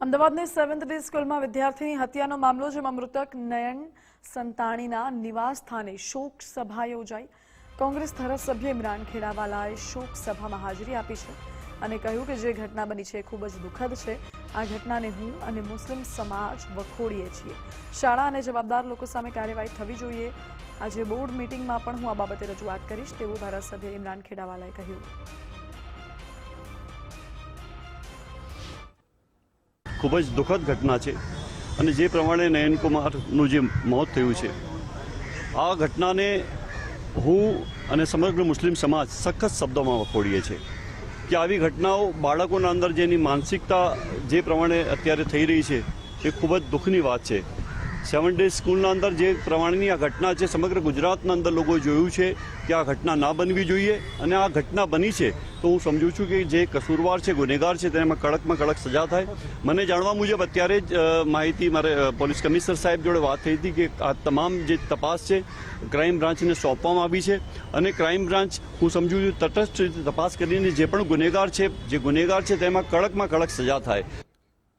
અમદાવાદની seventh day સ્કૂલમાં વિદ્યાર્થીની હત્યાનો મામલો, જેમાં મૃતક નયન સંતાણીના નિવાસ સ્થાને શોક સભા યોજાઈ. કોંગ્રેસ ધારાસભ્ય ઇમરાન ખેડાવાલાએ શોક સભામાં હાજરી આપી છે અને કહ્યું કે જે ઘટના બની છે એ ખૂબ જ દુઃખદ છે. આ ઘટનાને હું અને મુસ્લિમ સમાજ વખોડીએ છીએ. શાળા અને જવાબદાર લોકો સામે કાર્યવાહી થવી જોઈએ. આજે બોર્ડ મિટિંગમાં પણ હું આ બાબતે રજૂઆત કરીશ, તેવું ધારાસભ્ય ઇમરાન ખેડાવાલાએ કહ્યું. ખૂબ જ દુઃખદ ઘટના છે અને જે પ્રમાણે નયનકુમારનું જે મોત થયું છે, આ ઘટનાને હું અને સમગ્ર મુસ્લિમ સમાજ સખત શબ્દોમાં વખોડીએ છીએ કે આવી ઘટનાઓ બાળકોના અંદર જેની માનસિકતા જે પ્રમાણે અત્યારે થઈ રહી છે, એ ખૂબ જ દુઃખની વાત છે. સેવન ડે સ્કૂલના અંદર જે પ્રમાણેની આ ઘટના છે, સમગ્ર ગુજરાતના અંદર લોકોએ જોયું છે કે આ ઘટના ના બનવી જોઈએ અને આ ઘટના બની છે તો હું સમજુ છું કે જે કસૂરવાર છે, ગુનેગાર છે તેમાં કડકમાં કડક સજા થાય. મને જાણવા મુજબ અત્યારે જ માહિતી મારે પોલીસ કમિશનર સાહેબ જોડે વાત થઈ હતી કે આ તમામ જે તપાસ છે, ક્રાઇમ બ્રાન્ચને સોંપવામાં આવી છે અને ક્રાઇમ બ્રાન્ચ, હું સમજુ છું, તટસ્થ રીતે તપાસ કરીને જે પણ ગુનેગાર છે, જે ગુનેગાર છે તેમાં કડકમાં કડક સજા થાય.